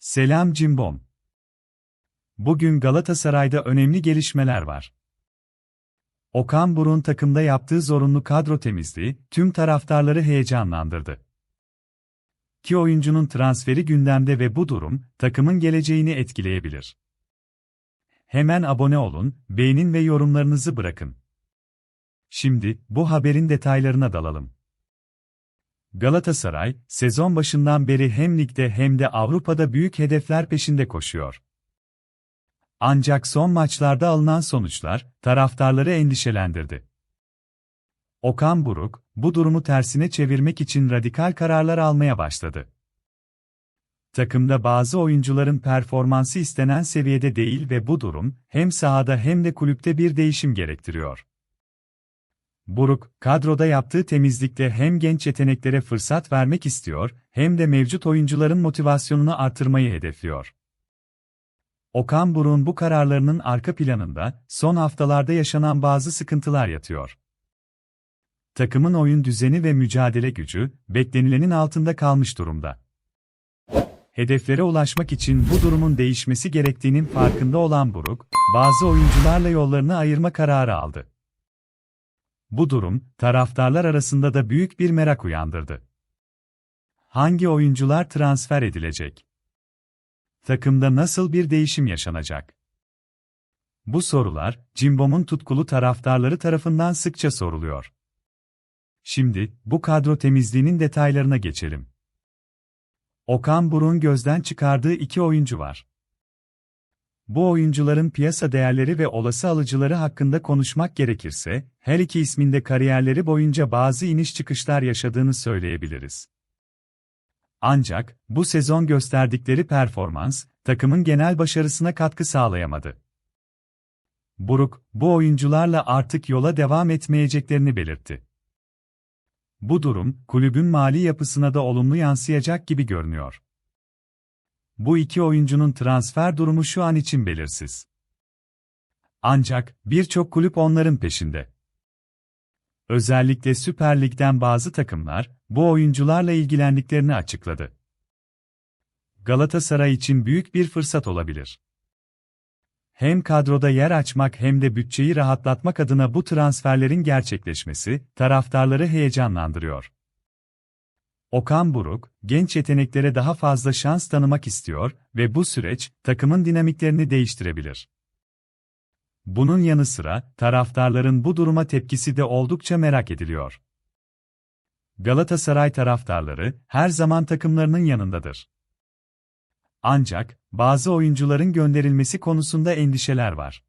Selam Cimbom. Bugün Galatasaray'da önemli gelişmeler var. Okan Buruk'un takımda yaptığı zorunlu kadro temizliği tüm taraftarları heyecanlandırdı. Ki oyuncunun transferi gündemde ve bu durum takımın geleceğini etkileyebilir. Hemen abone olun, beğenin ve yorumlarınızı bırakın. Şimdi bu haberin detaylarına dalalım. Galatasaray, sezon başından beri hem ligde hem de Avrupa'da büyük hedefler peşinde koşuyor. Ancak son maçlarda alınan sonuçlar, taraftarları endişelendirdi. Okan Buruk, bu durumu tersine çevirmek için radikal kararlar almaya başladı. Takımda bazı oyuncuların performansı istenen seviyede değil ve bu durum, hem sahada hem de kulüpte bir değişim gerektiriyor. Buruk, kadroda yaptığı temizlikte hem genç yeteneklere fırsat vermek istiyor, hem de mevcut oyuncuların motivasyonunu artırmayı hedefliyor. Okan Buruk'un bu kararlarının arka planında, son haftalarda yaşanan bazı sıkıntılar yatıyor. Takımın oyun düzeni ve mücadele gücü, beklenilenin altında kalmış durumda. Hedeflere ulaşmak için bu durumun değişmesi gerektiğinin farkında olan Buruk, bazı oyuncularla yollarını ayırma kararı aldı. Bu durum, taraftarlar arasında da büyük bir merak uyandırdı. Hangi oyuncular transfer edilecek? Takımda nasıl bir değişim yaşanacak? Bu sorular, Cimbom'un tutkulu taraftarları tarafından sıkça soruluyor. Şimdi, bu kadro temizliğinin detaylarına geçelim. Okan Buruk'un gözden çıkardığı iki oyuncu var. Bu oyuncuların piyasa değerleri ve olası alıcıları hakkında konuşmak gerekirse, her iki isminde kariyerleri boyunca bazı iniş çıkışlar yaşadığını söyleyebiliriz. Ancak, bu sezon gösterdikleri performans, takımın genel başarısına katkı sağlayamadı. Buruk, bu oyuncularla artık yola devam etmeyeceklerini belirtti. Bu durum, kulübün mali yapısına da olumlu yansıyacak gibi görünüyor. Bu iki oyuncunun transfer durumu şu an için belirsiz. Ancak, birçok kulüp onların peşinde. Özellikle Süper Lig'den bazı takımlar, bu oyuncularla ilgilendiklerini açıkladı. Galatasaray için büyük bir fırsat olabilir. Hem kadroda yer açmak hem de bütçeyi rahatlatmak adına bu transferlerin gerçekleşmesi, taraftarları heyecanlandırıyor. Okan Buruk, genç yeteneklere daha fazla şans tanımak istiyor ve bu süreç, takımın dinamiklerini değiştirebilir. Bunun yanı sıra, taraftarların bu duruma tepkisi de oldukça merak ediliyor. Galatasaray taraftarları, her zaman takımlarının yanındadır. Ancak, bazı oyuncuların gönderilmesi konusunda endişeler var.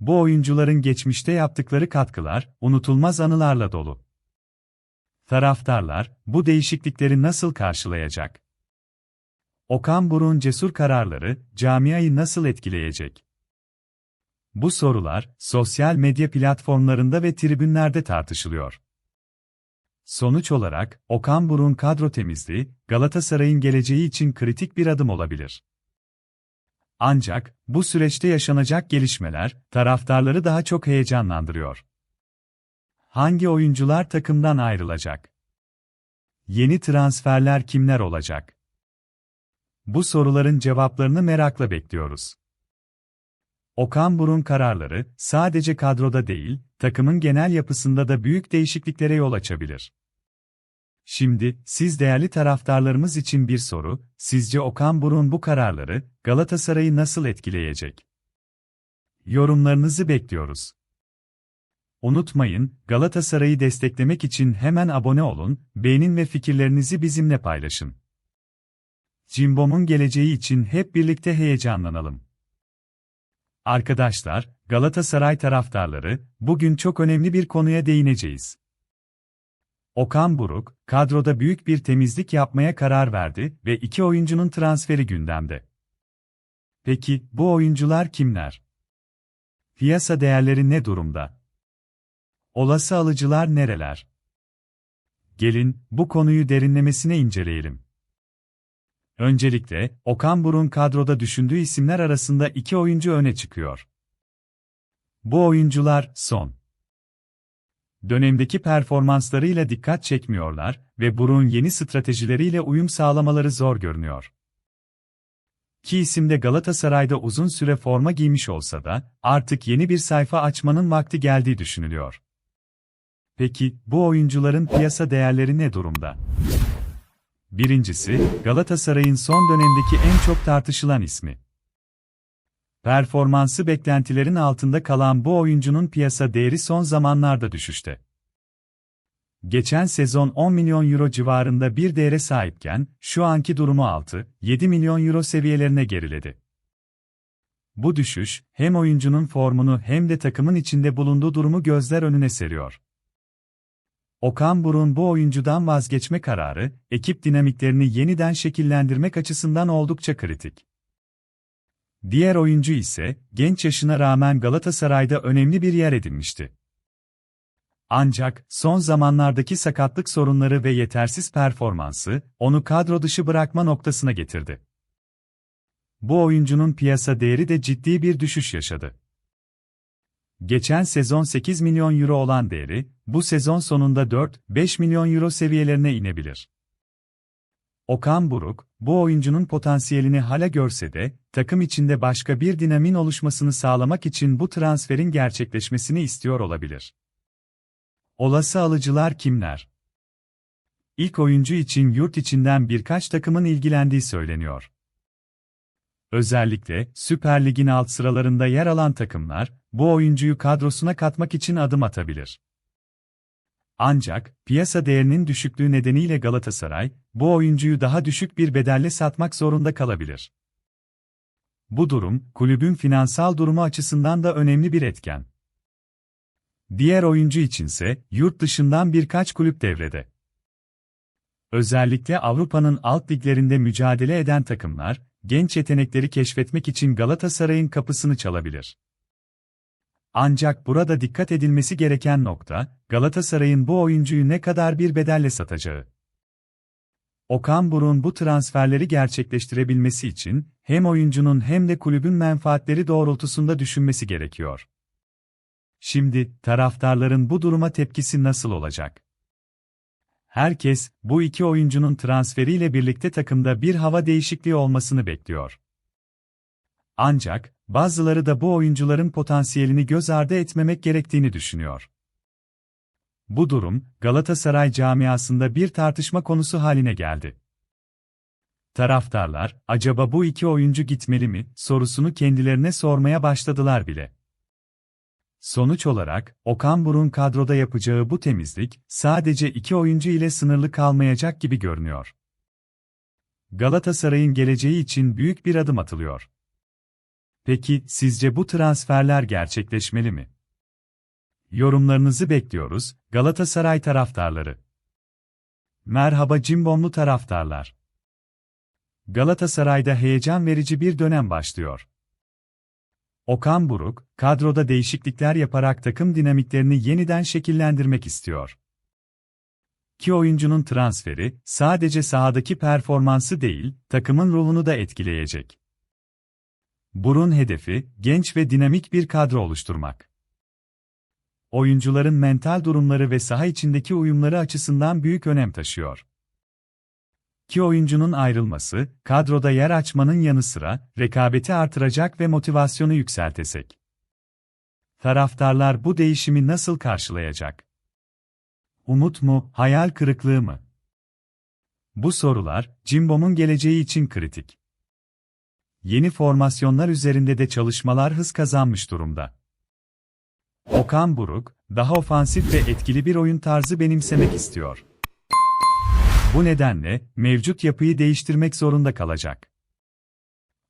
Bu oyuncuların geçmişte yaptıkları katkılar, unutulmaz anılarla dolu. Taraftarlar, bu değişiklikleri nasıl karşılayacak? Okan Buruk'un cesur kararları, camiayı nasıl etkileyecek? Bu sorular, sosyal medya platformlarında ve tribünlerde tartışılıyor. Sonuç olarak, Okan Buruk'un kadro temizliği, Galatasaray'ın geleceği için kritik bir adım olabilir. Ancak, bu süreçte yaşanacak gelişmeler, taraftarları daha çok heyecanlandırıyor. Hangi oyuncular takımdan ayrılacak? Yeni transferler kimler olacak? Bu soruların cevaplarını merakla bekliyoruz. Okan Burun kararları sadece kadroda değil, takımın genel yapısında da büyük değişikliklere yol açabilir. Şimdi, siz değerli taraftarlarımız için bir soru, sizce Okan Burun bu kararları, Galatasaray'ı nasıl etkileyecek? Yorumlarınızı bekliyoruz. Unutmayın, Galatasaray'ı desteklemek için hemen abone olun, beğenin ve fikirlerinizi bizimle paylaşın. Cimbom'un geleceği için hep birlikte heyecanlanalım. Arkadaşlar, Galatasaray taraftarları, bugün çok önemli bir konuya değineceğiz. Okan Buruk, kadroda büyük bir temizlik yapmaya karar verdi ve iki oyuncunun transferi gündemde. Peki, bu oyuncular kimler? Piyasa değerleri ne durumda? Olası alıcılar nereler? Gelin, bu konuyu derinlemesine inceleyelim. Öncelikle, Okan Burun kadroda düşündüğü isimler arasında iki oyuncu öne çıkıyor. Bu oyuncular, son dönemdeki performanslarıyla dikkat çekmiyorlar ve Burun yeni stratejileriyle uyum sağlamaları zor görünüyor. İki isim de Galatasaray'da uzun süre forma giymiş olsa da, artık yeni bir sayfa açmanın vakti geldiği düşünülüyor. Peki, bu oyuncuların piyasa değerleri ne durumda? Birincisi, Galatasaray'ın son dönemdeki en çok tartışılan ismi. Performansı beklentilerin altında kalan bu oyuncunun piyasa değeri son zamanlarda düşüşte. Geçen sezon 10 milyon euro civarında bir değere sahipken, şu anki durumu 6-7 milyon euro seviyelerine geriledi. Bu düşüş, hem oyuncunun formunu hem de takımın içinde bulunduğu durumu gözler önüne seriyor. Okan Buruk'un bu oyuncudan vazgeçme kararı, ekip dinamiklerini yeniden şekillendirmek açısından oldukça kritik. Diğer oyuncu ise, genç yaşına rağmen Galatasaray'da önemli bir yer edinmişti. Ancak, son zamanlardaki sakatlık sorunları ve yetersiz performansı, onu kadro dışı bırakma noktasına getirdi. Bu oyuncunun piyasa değeri de ciddi bir düşüş yaşadı. Geçen sezon 8 milyon euro olan değeri, bu sezon sonunda 4-5 milyon euro seviyelerine inebilir. Okan Buruk, bu oyuncunun potansiyelini hala görse de, takım içinde başka bir dinamin oluşmasını sağlamak için bu transferin gerçekleşmesini istiyor olabilir. Olası alıcılar kimler? İlk oyuncu için yurt içinden birkaç takımın ilgilendiği söyleniyor. Özellikle Süper Lig'in alt sıralarında yer alan takımlar bu oyuncuyu kadrosuna katmak için adım atabilir. Ancak piyasa değerinin düşüklüğü nedeniyle Galatasaray bu oyuncuyu daha düşük bir bedelle satmak zorunda kalabilir. Bu durum kulübün finansal durumu açısından da önemli bir etken. Diğer oyuncu içinse yurt dışından birkaç kulüp devrede. Özellikle Avrupa'nın alt liglerinde mücadele eden takımlar, genç yetenekleri keşfetmek için Galatasaray'ın kapısını çalabilir. Ancak burada dikkat edilmesi gereken nokta, Galatasaray'ın bu oyuncuyu ne kadar bir bedelle satacağı. Okan Buruk'un bu transferleri gerçekleştirebilmesi için, hem oyuncunun hem de kulübün menfaatleri doğrultusunda düşünmesi gerekiyor. Şimdi, taraftarların bu duruma tepkisi nasıl olacak? Herkes, bu iki oyuncunun transferiyle birlikte takımda bir hava değişikliği olmasını bekliyor. Ancak, bazıları da bu oyuncuların potansiyelini göz ardı etmemek gerektiğini düşünüyor. Bu durum, Galatasaray camiasında bir tartışma konusu haline geldi. Taraftarlar, acaba bu iki oyuncu gitmeli mi, sorusunu kendilerine sormaya başladılar bile. Sonuç olarak, Okan Buruk'un kadroda yapacağı bu temizlik, sadece iki oyuncu ile sınırlı kalmayacak gibi görünüyor. Galatasaray'ın geleceği için büyük bir adım atılıyor. Peki, sizce bu transferler gerçekleşmeli mi? Yorumlarınızı bekliyoruz, Galatasaray taraftarları. Merhaba Cimbomlu taraftarlar. Galatasaray'da heyecan verici bir dönem başlıyor. Okan Buruk, kadroda değişiklikler yaparak takım dinamiklerini yeniden şekillendirmek istiyor. Ki oyuncunun transferi, sadece sahadaki performansı değil, takımın ruhunu da etkileyecek. Burun hedefi, genç ve dinamik bir kadro oluşturmak. Oyuncuların mental durumları ve saha içindeki uyumları açısından büyük önem taşıyor. Ki oyuncunun ayrılması, kadroda yer açmanın yanı sıra, rekabeti artıracak ve motivasyonu yükseltecek. Taraftarlar bu değişimi nasıl karşılayacak? Umut mu, hayal kırıklığı mı? Bu sorular, Cimbom'un geleceği için kritik. Yeni formasyonlar üzerinde de çalışmalar hız kazanmış durumda. Okan Buruk, daha ofansif ve etkili bir oyun tarzı benimsemek istiyor. Bu nedenle, mevcut yapıyı değiştirmek zorunda kalacak.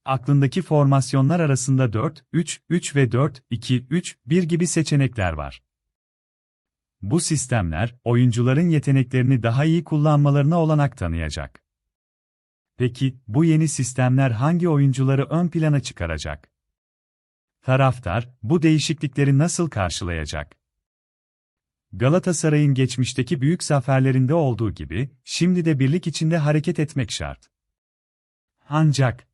Aklındaki formasyonlar arasında 4-3-3 ve 4-2-3-1 gibi seçenekler var. Bu sistemler, oyuncuların yeteneklerini daha iyi kullanmalarına olanak tanıyacak. Peki, bu yeni sistemler hangi oyuncuları ön plana çıkaracak? Taraftar, bu değişiklikleri nasıl karşılayacak? Galatasaray'ın geçmişteki büyük zaferlerinde olduğu gibi, şimdi de birlik içinde hareket etmek şart. Ancak,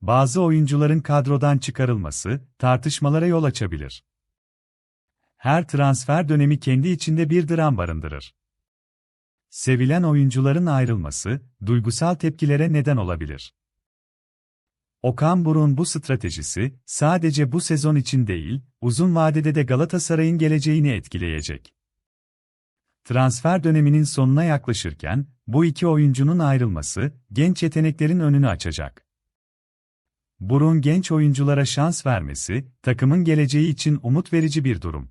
bazı oyuncuların kadrodan çıkarılması, tartışmalara yol açabilir. Her transfer dönemi kendi içinde bir dram barındırır. Sevilen oyuncuların ayrılması, duygusal tepkilere neden olabilir. Okan Buruk'un bu stratejisi, sadece bu sezon için değil, uzun vadede de Galatasaray'ın geleceğini etkileyecek. Transfer döneminin sonuna yaklaşırken, bu iki oyuncunun ayrılması, genç yeteneklerin önünü açacak. Burun genç oyunculara şans vermesi, takımın geleceği için umut verici bir durum.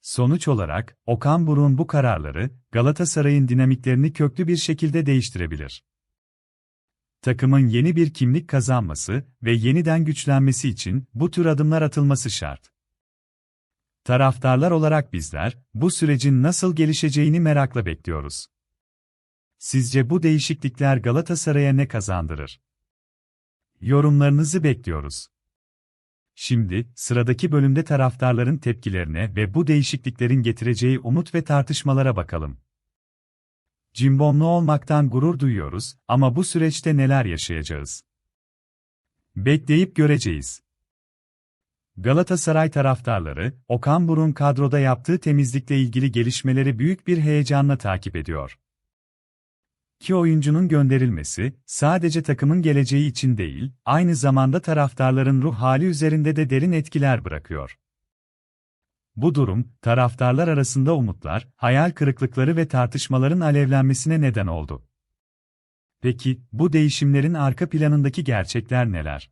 Sonuç olarak, Okan Buruk'un bu kararları, Galatasaray'ın dinamiklerini köklü bir şekilde değiştirebilir. Takımın yeni bir kimlik kazanması ve yeniden güçlenmesi için bu tür adımlar atılması şart. Taraftarlar olarak bizler, bu sürecin nasıl gelişeceğini merakla bekliyoruz. Sizce bu değişiklikler Galatasaray'a ne kazandırır? Yorumlarınızı bekliyoruz. Şimdi, sıradaki bölümde taraftarların tepkilerine ve bu değişikliklerin getireceği umut ve tartışmalara bakalım. Cimbomlu olmaktan gurur duyuyoruz ama bu süreçte neler yaşayacağız? Bekleyip göreceğiz. Galatasaray taraftarları, Okan Buruk'un kadroda yaptığı temizlikle ilgili gelişmeleri büyük bir heyecanla takip ediyor. Ki oyuncunun gönderilmesi, sadece takımın geleceği için değil, aynı zamanda taraftarların ruh hali üzerinde de derin etkiler bırakıyor. Bu durum, taraftarlar arasında umutlar, hayal kırıklıkları ve tartışmaların alevlenmesine neden oldu. Peki, bu değişimlerin arka planındaki gerçekler neler?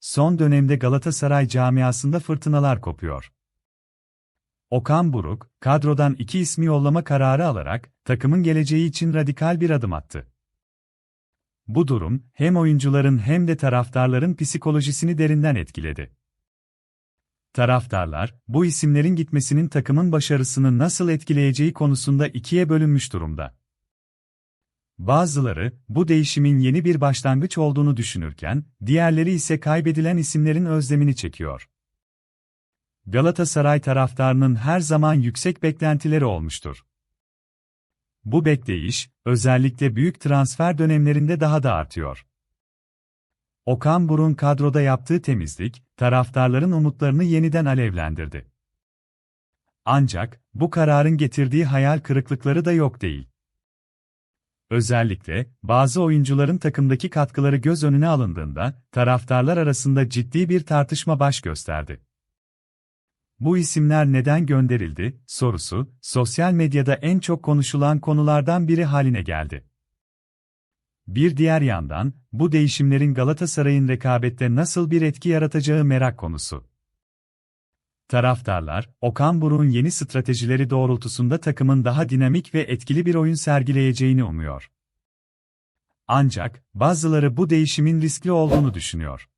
Son dönemde Galatasaray camiasında fırtınalar kopuyor. Okan Buruk, kadrodan iki ismi yollama kararı alarak, takımın geleceği için radikal bir adım attı. Bu durum, hem oyuncuların hem de taraftarların psikolojisini derinden etkiledi. Taraftarlar, bu isimlerin gitmesinin takımın başarısını nasıl etkileyeceği konusunda ikiye bölünmüş durumda. Bazıları, bu değişimin yeni bir başlangıç olduğunu düşünürken, diğerleri ise kaybedilen isimlerin özlemini çekiyor. Galatasaray taraftarının her zaman yüksek beklentileri olmuştur. Bu bekleyiş, özellikle büyük transfer dönemlerinde daha da artıyor. Okan Burun kadroda yaptığı temizlik, taraftarların umutlarını yeniden alevlendirdi. Ancak, bu kararın getirdiği hayal kırıklıkları da yok değil. Özellikle, bazı oyuncuların takımdaki katkıları göz önüne alındığında, taraftarlar arasında ciddi bir tartışma baş gösterdi. Bu isimler neden gönderildi sorusu, sosyal medyada en çok konuşulan konulardan biri haline geldi. Bir diğer yandan, bu değişimlerin Galatasaray'ın rekabette nasıl bir etki yaratacağı merak konusu. Taraftarlar, Okan Buruk'un yeni stratejileri doğrultusunda takımın daha dinamik ve etkili bir oyun sergileyeceğini umuyor. Ancak, bazıları bu değişimin riskli olduğunu düşünüyor.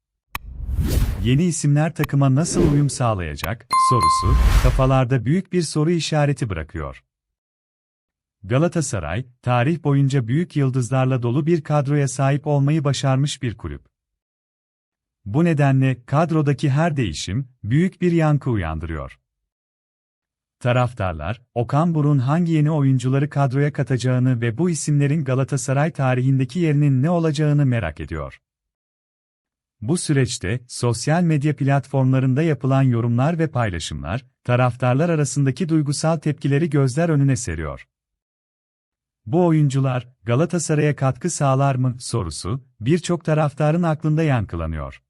Yeni isimler takıma nasıl uyum sağlayacak, sorusu, kafalarda büyük bir soru işareti bırakıyor. Galatasaray, tarih boyunca büyük yıldızlarla dolu bir kadroya sahip olmayı başarmış bir kulüp. Bu nedenle kadrodaki her değişim büyük bir yankı uyandırıyor. Taraftarlar, Okan Buruk'un hangi yeni oyuncuları kadroya katacağını ve bu isimlerin Galatasaray tarihindeki yerinin ne olacağını merak ediyor. Bu süreçte sosyal medya platformlarında yapılan yorumlar ve paylaşımlar, taraftarlar arasındaki duygusal tepkileri gözler önüne seriyor. Bu oyuncular Galatasaray'a katkı sağlar mı sorusu birçok taraftarın aklında yankılanıyor.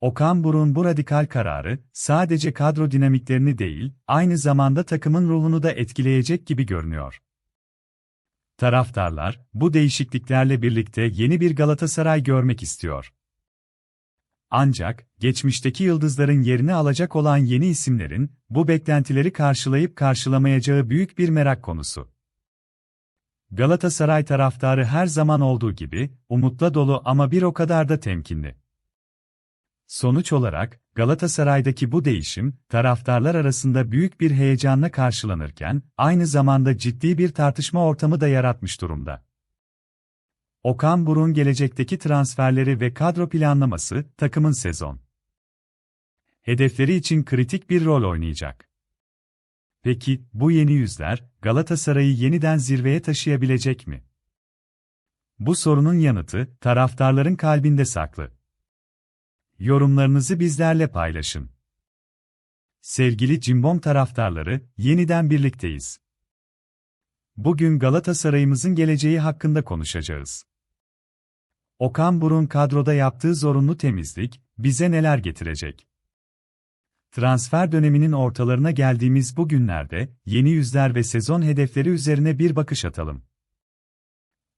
Okan Buruk'un bu radikal kararı sadece kadro dinamiklerini değil, aynı zamanda takımın ruhunu da etkileyecek gibi görünüyor. Taraftarlar bu değişikliklerle birlikte yeni bir Galatasaray görmek istiyor. Ancak, geçmişteki yıldızların yerini alacak olan yeni isimlerin, bu beklentileri karşılayıp karşılamayacağı büyük bir merak konusu. Galatasaray taraftarı her zaman olduğu gibi, umutla dolu ama bir o kadar da temkinli. Sonuç olarak, Galatasaray'daki bu değişim, taraftarlar arasında büyük bir heyecanla karşılanırken, aynı zamanda ciddi bir tartışma ortamı da yaratmış durumda. Okan Buruk'un gelecekteki transferleri ve kadro planlaması, takımın sezon hedefleri için kritik bir rol oynayacak. Peki, bu yeni yüzler, Galatasaray'ı yeniden zirveye taşıyabilecek mi? Bu sorunun yanıtı, taraftarların kalbinde saklı. Yorumlarınızı bizlerle paylaşın. Sevgili Cimbom taraftarları, yeniden birlikteyiz. Bugün Galatasaray'ımızın geleceği hakkında konuşacağız. Okan Burun kadroda yaptığı zorunlu temizlik, bize neler getirecek? Transfer döneminin ortalarına geldiğimiz bu günlerde, yeni yüzler ve sezon hedefleri üzerine bir bakış atalım.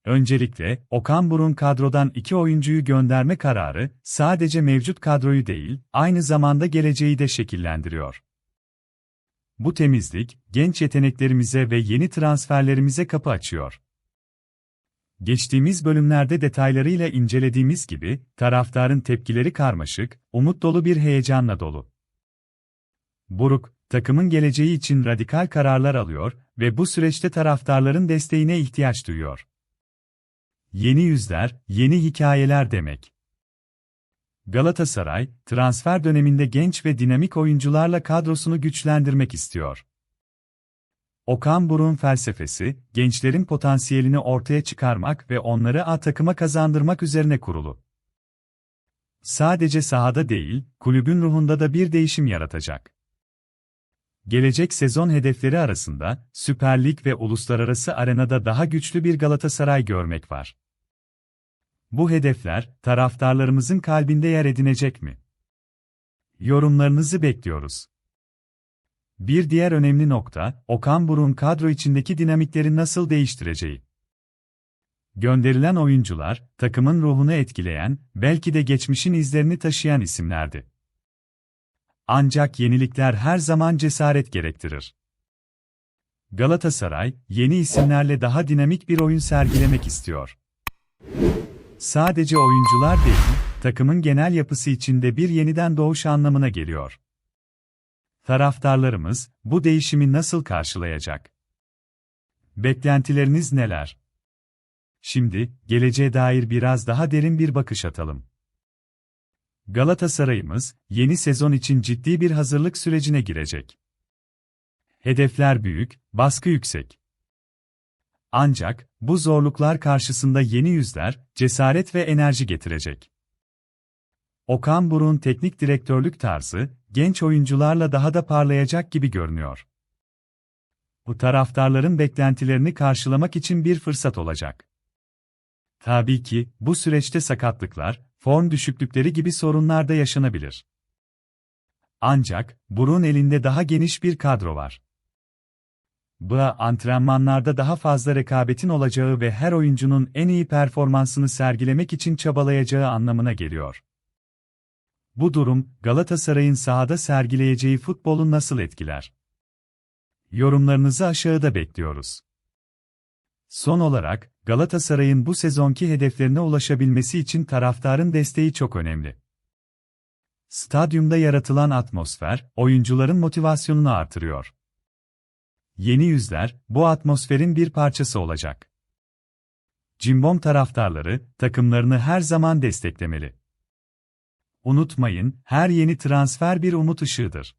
Öncelikle, Okan Burun kadrodan iki oyuncuyu gönderme kararı, sadece mevcut kadroyu değil, aynı zamanda geleceği de şekillendiriyor. Bu temizlik, genç yeteneklerimize ve yeni transferlerimize kapı açıyor. Geçtiğimiz bölümlerde detaylarıyla incelediğimiz gibi, taraftarın tepkileri karmaşık, umut dolu bir heyecanla dolu. Buruk, takımın geleceği için radikal kararlar alıyor ve bu süreçte taraftarların desteğine ihtiyaç duyuyor. Yeni yüzler, yeni hikayeler demek. Galatasaray, transfer döneminde genç ve dinamik oyuncularla kadrosunu güçlendirmek istiyor. Okan Buruk'un felsefesi, gençlerin potansiyelini ortaya çıkarmak ve onları A takıma kazandırmak üzerine kurulu. Sadece sahada değil, kulübün ruhunda da bir değişim yaratacak. Gelecek sezon hedefleri arasında, Süper Lig ve uluslararası arenada daha güçlü bir Galatasaray görmek var. Bu hedefler, taraftarlarımızın kalbinde yer edinecek mi? Yorumlarınızı bekliyoruz. Bir diğer önemli nokta, Okan Buruk'un kadro içindeki dinamikleri nasıl değiştireceği. Gönderilen oyuncular, takımın ruhunu etkileyen, belki de geçmişin izlerini taşıyan isimlerdi. Ancak yenilikler her zaman cesaret gerektirir. Galatasaray, yeni isimlerle daha dinamik bir oyun sergilemek istiyor. Sadece oyuncular değil, takımın genel yapısı içinde bir yeniden doğuş anlamına geliyor. Taraftarlarımız, bu değişimi nasıl karşılayacak? Beklentileriniz neler? Şimdi, geleceğe dair biraz daha derin bir bakış atalım. Galatasaray'ımız, yeni sezon için ciddi bir hazırlık sürecine girecek. Hedefler büyük, baskı yüksek. Ancak, bu zorluklar karşısında yeni yüzler, cesaret ve enerji getirecek. Okan Buruk'un teknik direktörlük tarzı, genç oyuncularla daha da parlayacak gibi görünüyor. Bu taraftarların beklentilerini karşılamak için bir fırsat olacak. Tabii ki, bu süreçte sakatlıklar, form düşüklükleri gibi sorunlar da yaşanabilir. Ancak, Buruk'un elinde daha geniş bir kadro var. Bu antrenmanlarda daha fazla rekabetin olacağı ve her oyuncunun en iyi performansını sergilemek için çabalayacağı anlamına geliyor. Bu durum, Galatasaray'ın sahada sergileyeceği futbolu nasıl etkiler? Yorumlarınızı aşağıda bekliyoruz. Son olarak, Galatasaray'ın bu sezonki hedeflerine ulaşabilmesi için taraftarın desteği çok önemli. Stadyumda yaratılan atmosfer, oyuncuların motivasyonunu artırıyor. Yeni yüzler, bu atmosferin bir parçası olacak. Cimbom taraftarları, takımlarını her zaman desteklemeli. Unutmayın, her yeni transfer bir umut ışığıdır.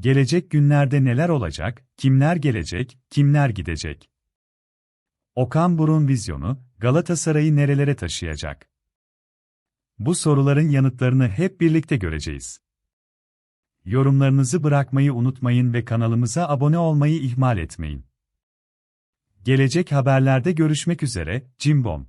Gelecek günlerde neler olacak, kimler gelecek, kimler gidecek? Okan Burun vizyonu, Galatasaray'ı nerelere taşıyacak? Bu soruların yanıtlarını hep birlikte göreceğiz. Yorumlarınızı bırakmayı unutmayın ve kanalımıza abone olmayı ihmal etmeyin. Gelecek haberlerde görüşmek üzere, Cimbom.